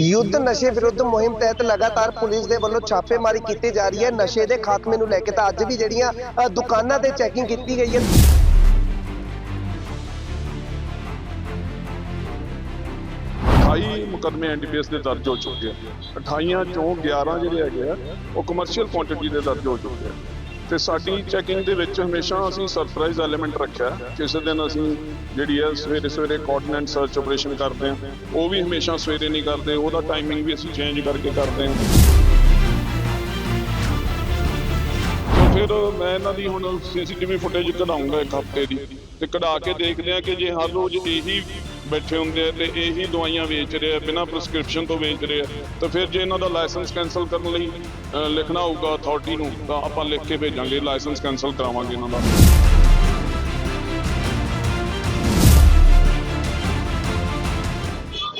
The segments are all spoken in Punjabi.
ਯੁੱਧ ਨਸ਼ੇ ਵਿਰੁੱਧ ਮੁਹਿੰਮ ਤਹਿਤ ਲਗਾਤਾਰ ਪੁਲਿਸ ਦੇ ਵੱਲੋਂ ਛਾਪੇਮਾਰੀ ਕੀਤੀ ਜਾ ਰਹੀ ਹੈ। ਨਸ਼ੇ ਦੇ ਖਾਤਮੇ ਨੂੰ ਲੈ ਕੇ ਤਾਂ ਅੱਜ ਵੀ ਜਿਹੜੀਆਂ ਅ, ਦੁਕਾਨਾਂ ਤੇ ਚੈਕਿੰਗ ਕੀਤੀ ਗਈ ਹੈ। ਅਠਾਈ ਮੁਕਦਮੇ ਐਨਡੀਪੀਐਸ ਦੇ ਦਰਜ ਹੋ ਚੁੱਕੇ ਆ। 28 ਚੋਂ 11 ਜਿਹੜੇ ਹੈਗੇ ਆ ਉਹ ਕਮਰਸ਼ੀਅਲ ਕੁਆਂਟੀਟੀ ਦੇ ਦਰਜ ਹੋ ਚੁੱਕੇ ਆ। ਤੇ ਸਾਡੀ ਚੈਕਿੰਗ ਦੇ ਵਿੱਚ ਹਮੇਸ਼ਾ ਅਸੀਂ ਸਰਪ੍ਰਾਈਜ਼ ਐਲੀਮੈਂਟ ਰੱਖਿਆ। ਕਿਸੇ ਦਿਨ ਅਸੀਂ ਜਿਹੜੀ ਹੈ ਸਵੇਰੇ ਸਵੇਰੇ ਕੋਆਰਡੀਨੇਟ ਸਰਚ ਆਪਰੇਸ਼ਨ ਕਰਦੇ ਹਾਂ, ਉਹ ਵੀ ਹਮੇਸ਼ਾ ਸਵੇਰੇ ਨਹੀਂ ਕਰਦੇ, ਉਹਦਾ ਟਾਈਮਿੰਗ ਵੀ ਅਸੀਂ ਚੇਂਜ ਕਰਕੇ ਕਰਦੇ ਹਾਂ। ਫਿਰ ਮੈਂ ਇਹਨਾਂ ਦੀ ਹੁਣ ਸੀਸੀਟੀਵੀ ਫੁਟੇਜ ਕਢਾਉਂਗਾ ਇੱਕ ਹਫ਼ਤੇ ਦੀ ਤੇ ਕਢਾ ਕੇ ਦੇਖਦੇ ਆ ਕਿ ਜੇ ਹਰ ਰੋਜ਼ ਇਹੀ ਬੈਠੇ ਹੁੰਦੇ ਆ ਤੇ ਇਹੀ ਦਵਾਈਆਂ ਵੇਚ ਰਹੇ ਆ, ਬਿਨਾਂ ਪ੍ਰਸਕ੍ਰਿਪਸ਼ਨ ਤੋਂ ਵੇਚ ਰਹੇ ਆ। ਤਾਂ ਫਿਰ ਜੇ ਇਹਨਾਂ ਦਾ ਲਾਇਸੈਂਸ ਕੈਨਸਲ ਕਰਨ ਲਈ ਲਿਖਣਾ ਹੋਊਗਾ ਅਥਾਰਟੀ ਨੂੰ, ਤਾਂ ਆਪਾਂ ਲਿਖ ਕੇ ਭੇਜਾਂਗੇ ਲਾਇਸੈਂਸ ਕੈਨਸਲ ਕਰਾਵਾਂਗੇ ਇਹਨਾਂ ਦਾ।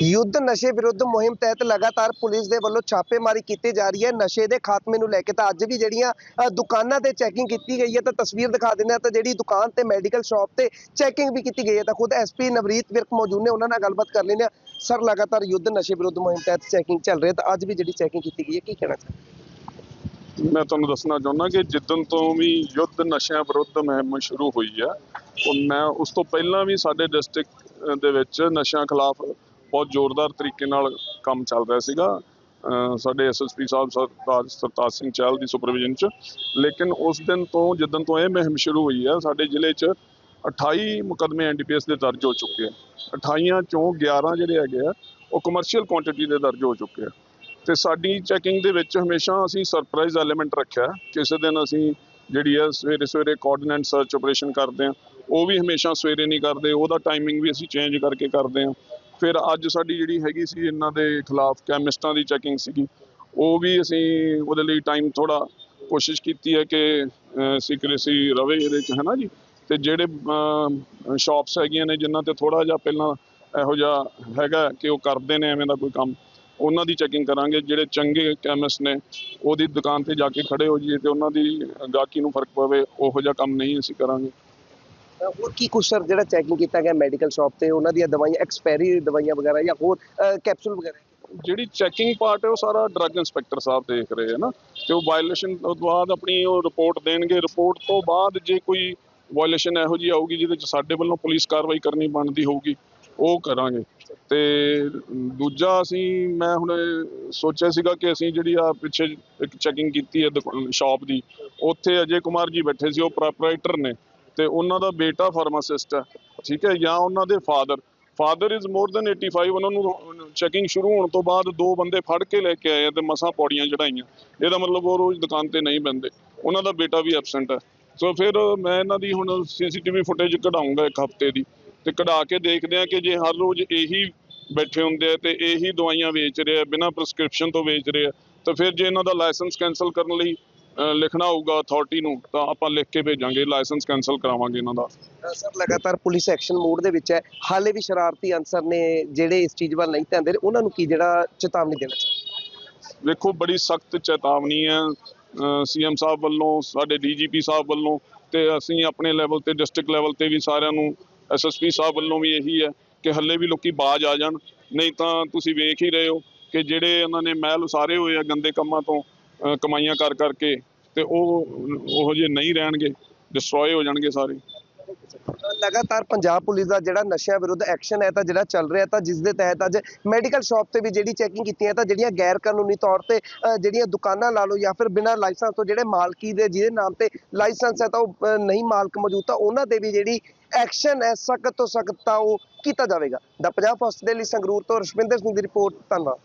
ਯੁੱਧ ਨਸ਼ੇ ਵਿਰੁੱਧ ਮੁਹਿੰਮ ਤਹਿਤ ਲਗਾਤਾਰ ਪੁਲਿਸ ਦੇ ਵੱਲੋਂ ਛਾਪੇਮਾਰੀ ਕੀਤੀ ਜਾ ਰਹੀ ਹੈ। ਨਸ਼ੇ ਦੇ ਖਾਤਮੇ ਨੂੰ ਲੈ ਕੇ ਤਾਂ ਅੱਜ ਵੀ ਜਿਹੜੀਆਂ ਅ, ਦੁਕਾਨਾਂ ਤੇ ਚੈਕਿੰਗ ਕੀਤੀ ਗਈ ਹੈ ਤਾਂ ਤਸਵੀਰ ਦਿਖਾ ਦਿੰਦੇ ਆ ਤਾਂ ਜਿਹੜੀ ਦੁਕਾਨ ਤੇ ਮੈਡੀਕਲ ਸ਼ਾਪ ਤੇ ਚੈਕਿੰਗ ਵੀ ਕੀਤੀ ਗਈ ਹੈ ਤਾਂ ਖੁਦ ਐਸਪੀ ਨਵਰੀਤ ਵਿਰਕ ਮੌਜੂਦ ਨੇ ਉਹਨਾਂ ਨਾਲ ਗੱਲਬਾਤ ਕਰ ਲੈਂਦੇ ਆ ਸਰ ਲਗਾਤਾਰ ਯੁੱਧ ਨਸ਼ੇ ਵਿਰੁੱਧ ਮੁਹਿੰਮ ਤਹਿਤ ਚੈਕਿੰਗ ਚੱਲ ਰਹੀ ਹੈ ਤਾਂ ਅੱਜ ਵੀ ਜਿਹੜੀ ਚੈਕਿੰਗ ਕੀਤੀ ਗਈ ਹੈ ਕੀ ਕਹਿਣਾ ਚਾਹੁੰਦੇ ਮੈਂ ਤੁਹਾਨੂੰ ਦੱਸਣਾ ਚਾਹੁੰਦਾ ਕਿ ਜਿੱਦਣ ਤੋਂ ਵੀ ਯੁੱਧ ਨਸ਼ਿਆਂ ਵਿਰੁੱਧ ਮੁਹਿੰਮ ਸ਼ੁਰੂ ਹੋਈ ਆ ਉਹ ਮੈਂ ਉਸ ਤੋਂ ਪਹਿਲਾਂ ਵੀ ਸਾਡੇ ਡਿਸਟ੍ਰਿਕਟ ਦੇ ਵਿੱਚ ਨਸ਼ਿਆਂ ਖਿਲਾਫ ਬਹੁਤ ਜ਼ੋਰਦਾਰ ਤਰੀਕੇ ਨਾਲ ਕੰਮ ਚੱਲ ਰਿਹਾ ਸੀਗਾ। ਅਹ ਸਾਡੇ ਐਸਐਸਪੀ ਸਾਹਿਬ ਸਰਤਾਜ ਸਰਤਾਜ ਸਿੰਘ ਚਹਿਲ ਦੀ ਸੁਪਰਵਿਜ਼ਨ 'ਚ। ਲੇਕਿਨ ਉਸ ਦਿਨ ਤੋਂ ਜਿੱਦਣ ਤੋਂ ਇਹ ਮੁਹਿੰਮ ਸ਼ੁਰੂ ਹੋਈ ਹੈ, ਸਾਡੇ ਜ਼ਿਲ੍ਹੇ 'ਚ 28 ਮੁਕਦਮੇ ਐਨਡੀਪੀਐਸ ਦੇ ਦਰਜ ਹੋ ਚੁੱਕੇ ਆ। 28 ਚੋਂ 11 ਜਿਹੜੇ ਹੈਗੇ ਆ, ਉਹ ਕਮਰਸ਼ੀਅਲ ਕੁਆਂਟੀਟੀ ਦੇ ਦਰਜ ਹੋ ਚੁੱਕੇ ਆ। ਤੇ ਸਾਡੀ ਚੈਕਿੰਗ ਦੇ ਵਿੱਚ ਹਮੇਸ਼ਾ ਅਸੀਂ ਸਰਪ੍ਰਾਈਜ਼ ਐਲੀਮੈਂਟ ਰੱਖਿਆ। ਕਿਸੇ ਦਿਨ ਅਸੀਂ ਜਿਹੜੀ ਹੈ ਸਵੇਰੇ ਸਵੇਰੇ ਕੋਆਰਡੀਨੇਟ ਸਰਚ ਆਪਰੇਸ਼ਨ ਕਰਦੇ ਆ, ਉਹ ਵੀ ਹਮੇਸ਼ਾ ਸਵੇਰੇ ਨਹੀਂ ਕਰਦੇ, ਉਹਦਾ ਟਾਈਮਿੰਗ ਵੀ ਅਸੀਂ ਚੇਂਜ ਕਰਕੇ ਕਰਦੇ ਆ। ਫਿਰ ਅੱਜ ਸਾਡੀ ਜਿਹੜੀ ਹੈਗੀ ਸੀ ਇਹਨਾਂ ਦੇ ਖਿਲਾਫ ਕੈਮਿਸਟਾਂ ਦੀ ਚੈਕਿੰਗ ਸੀਗੀ, ਉਹ ਵੀ ਅਸੀਂ ਉਹਦੇ ਲਈ ਟਾਈਮ ਥੋੜਾ ਕੋਸ਼ਿਸ਼ ਕੀਤੀ ਹੈ ਕਿ ਸੀਕ੍ਰੇਸੀ ਰਵੇ ਇਹਦੇ ਚ ਹੈ ਨਾ ਜੀ? ਤੇ ਜਿਹੜੇ ਸ਼ਾਪਸ ਹੈਗੀਆਂ ਨੇ, ਜਿਨ੍ਹਾਂ ਤੇ ਥੋੜਾ ਜਿਹਾ ਪਹਿਲਾਂ ਇਹੋ ਜਿਹਾ ਹੈਗਾ ਕਿ ਉਹ ਕਰਦੇ ਨੇ, ਐਵੇਂ ਦਾ ਕੋਈ ਕੰਮ, ਉਹਨਾਂ ਦੀ ਚੈਕਿੰਗ ਕਰਾਂਗੇ। ਜਿਹੜੇ ਚੰਗੇ ਕੈਮਿਸਟ ਨੇ, ਉਹਦੀ ਦੁਕਾਨ ਤੇ ਜਾ ਕੇ ਖੜੇ ਹੋ ਜਾਈਏ ਤੇ ਉਹਨਾਂ ਦੀ ਗਾਹਕੀ ਨੂੰ ਫ਼ਰਕ ਪਵੇ, ਉਹੋ ਜਿਹਾ ਕੰਮ ਨਹੀਂ ਅਸੀਂ ਕਰਾਂਗੇ। ਹੋਰ ਕੀ ਕੁਛ ਸਰ ਜਿਹੜਾ ਚੈਕਿੰਗ ਕੀਤਾ ਗਿਆ ਮੈਡੀਕਲ ਸ਼ਾਪ ਤੇ? ਉਹਨਾਂ ਦੀਆਂ ਦਵਾਈਆਂ ਐਕਸਪਾਇਰੀ ਦਵਾਈਆਂ ਵਗੈਰਾ ਜਾਂ ਹੋਰ ਕੈਪਸੂਲ ਵਗੈਰਾ? ਜਿਹੜੀ ਚੈਕਿੰਗ ਪਾਰਟ ਹੈ ਉਹ ਸਾਰਾ ਡਰੱਗ ਇੰਸਪੈਕਟਰ ਸਾਹਿਬ ਦੇਖ ਰਹੇ ਹੈ ਨਾ। ਤੇ ਉਹ ਵਾਇਓਲੇਸ਼ਨ ਤੋਂ ਬਾਅਦ ਆਪਣੀ ਉਹ ਰਿਪੋਰਟ ਦੇਣਗੇ। ਰਿਪੋਰਟ ਤੋਂ ਬਾਅਦ ਜੇ ਕੋਈ ਵਾਇਓਲੇਸ਼ਨ ਇਹੋ ਜਿਹੀ ਆਊਗੀ ਜਿਹਦੇ ਚ ਸਾਡੇ ਵੱਲੋਂ ਪੁਲਿਸ ਕਾਰਵਾਈ ਕਰਨੀ ਬਣਦੀ ਹੋਊਗੀ, ਉਹ ਕਰਾਂਗੇ। ਤੇ ਦੂਜਾ ਅਸੀਂ, ਮੈਂ ਹੁਣ ਸੋਚਿਆ ਸੀਗਾ ਕਿ ਅਸੀਂ ਜਿਹੜੀ ਆ ਪਿੱਛੇ ਇੱਕ ਚੈਕਿੰਗ ਕੀਤੀ ਹੈ ਸ਼ਾਪ ਦੀ। ਉੱਥੇ ਅਜੇ ਕੁਮਾਰ ਜੀ ਬੈਠੇ ਸੀ, ਉਹ ਪ੍ਰੋਪਰਾਈਟਰ ਨੇ। ਤੇ ਉਹਨਾਂ ਦਾ ਬੇਟਾ ਫਾਰਮਾਸਿਸਟ ਹੈ, ਠੀਕ ਹੈ, ਜਾਂ ਉਹਨਾਂ ਦੇ father father is more than 85 ਉਹਨਾਂ ਨੂੰ ਚੈਕਿੰਗ ਸ਼ੁਰੂ ਹੋਣ ਤੋਂ ਬਾਅਦ ਦੋ ਬੰਦੇ ਫੜ ਕੇ ਲੈ ਕੇ ਆਏ ਆ ਤੇ ਮਸਾਂ ਪੌੜੀਆਂ ਚੜਾਈਆਂ ਇਹਦਾ ਮਤਲਬ ਉਹ ਰੋਜ਼ ਦੁਕਾਨ ਤੇ ਨਹੀਂ ਬੰਦੇ ਉਹਨਾਂ ਦਾ ਬੇਟਾ ਵੀ ਐਬਸੈਂਟ ਹੈ। ਸੋ ਫਿਰ ਮੈਂ ਇਹਨਾਂ ਦੀ ਹੁਣ ਸੀਸੀਟੀਵੀ ਫੁਟੇਜ ਕਢਾਉਂਗਾ ਇੱਕ ਹਫ਼ਤੇ ਦੀ ਤੇ ਕਢਾ ਕੇ ਦੇਖਦੇ ਆ ਕਿ ਜੇ ਹਰ ਰੋਜ਼ ਇਹੀ ਬੈਠੇ ਹੁੰਦੇ ਆ ਤੇ ਇਹੀ ਦਵਾਈਆਂ ਵੇਚ ਰਹੇ ਆ, ਬਿਨਾਂ ਪ੍ਰਸਕ੍ਰਿਪਸ਼ਨ ਤੋਂ ਵੇਚ ਰਹੇ ਆ, ਤਾਂ ਫਿਰ ਜੇ ਇਹਨਾਂ ਦਾ ਲਾਇਸੈਂਸ ਕੈਨਸਲ ਕਰਨ ਲਈ ਲਿਖਣਾ ਹੋਊਗਾ ਅਥਾਰਟੀ ਨੂੰ ਤਾਂ ਆਪਾਂ ਲਿਖ ਕੇ ਭੇਜਾਂਗੇ ਲਾਇਸੈਂਸ ਕੈਨਸਲ ਕਰਾਵਾਂਗੇ ਇਹਨਾਂ ਦਾ। ਸਰ ਲਗਾਤਾਰ ਪੁਲਿਸ ਐਕਸ਼ਨ ਮੋਡ ਦੇ ਵਿੱਚ ਹੈ। ਹਾਲੇ ਵੀ ਸ਼ਰਾਰਤੀ ਅਨਸਰ ਨੇ ਜਿਹੜੇ ਇਸ ਚੀਜ਼ ਵੱਲ ਨਹੀਂ ਧਿਆਨ ਦੇ ਰਹੇ ਉਹਨਾਂ ਨੂੰ ਕੀ ਜਿਹੜਾ ਚੇਤਾਵਨੀ ਦੇਣਾ ਚਾਹੁੰਦੇ ਵੇਖੋ ਬੜੀ ਸਖਤ ਚੇਤਾਵਨੀ ਹੈ ਸੀਐਮ ਸਾਹਿਬ ਵੱਲੋਂ ਸਾਡੇ ਡੀਜੀਪੀ ਸਾਹਿਬ ਵੱਲੋਂ ਤੇ ਅਸੀਂ ਆਪਣੇ ਲੈਵਲ ਤੇ ਡਿਸਟ੍ਰਿਕਟ ਲੈਵਲ ਤੇ ਵੀ ਸਾਰਿਆਂ ਨੂੰ ਐਸਐਸਪੀ ਸਾਹਿਬ ਵੱਲੋਂ ਵੀ ਇਹੀ ਹੈ ਕਿ ਹੱਲੇ ਵੀ ਲੋਕੀ ਬਾਜ ਆ ਜਾਣ। ਨਹੀਂ ਤਾਂ ਤੁਸੀਂ ਵੇਖ ਹੀ ਰਹੇ ਹੋ ਕਿ ਜਿਹੜੇ ਉਹਨਾਂ ਨੇ ਮਹਿਲ ਉਸਾਰੇ ਹੋਏ ਆ ਗੰਦੇ ਕੰਮਾਂ ਤੋਂ ਕਮਾਈਆਂ ਕਰ ਕਰਕੇ ਤੇ ਉਹ ਉਹੋ ਜਿਹੇ ਨਹੀਂ ਰਹਿਣਗੇ ਡਿਸਟਰੋਏ ਹੋ ਜਾਣਗੇ ਸਾਰੇ। ਲਗਾਤਾਰ ਪੰਜਾਬ ਪੁਲਿਸ ਦਾ ਜਿਹੜਾ ਨਸ਼ਿਆਂ ਵਿਰੁੱਧ ਐਕਸ਼ਨ ਹੈ ਤਾਂ ਜਿਹੜਾ ਚੱਲ ਰਿਹਾ ਤਾਂ ਜਿਸ ਦੇ ਤਹਿਤ ਅੱਜ ਮੈਡੀਕਲ ਸ਼ਾਪ ਤੇ ਵੀ ਜਿਹੜੀ ਚੈਕਿੰਗ ਕੀਤੀ ਹੈ ਤਾਂ ਜਿਹੜੀਆਂ ਗੈਰ ਕਾਨੂੰਨੀ ਤੌਰ ਤੇ ਜਿਹੜੀਆਂ ਦੁਕਾਨਾਂ ਲਾ ਲਓ ਜਾਂ ਫਿਰ ਬਿਨਾਂ ਲਾਇਸੈਂਸ ਤੋਂ ਜਿਹੜੇ ਮਾਲਕੀ ਦੇ ਜਿਹਦੇ ਨਾਮ ਤੇ ਲਾਇਸੈਂਸ ਹੈ ਤਾਂ ਉਹ ਨਹੀਂ ਮਾਲਕ ਮੌਜੂਦ, ਤਾਂ ਉਹਨਾਂ ਤੇ ਵੀ ਜਿਹੜੀ ਐਕਸ਼ਨ ਹੈ ਸਖਤ ਤੋਂ ਸਖਤ ਤਾਂ ਉਹ ਕੀਤਾ ਜਾਵੇਗਾ। ਦਾ ਪੰਜਾਬ ਫਸਟ ਦੇ ਲਈ ਸੰਗਰੂਰ ਤੋਂ ਰਸ਼ਵਿੰਦਰ ਸਿੰਘ ਦੀ ਰਿਪੋਰਟ, ਧੰਨਵਾਦ।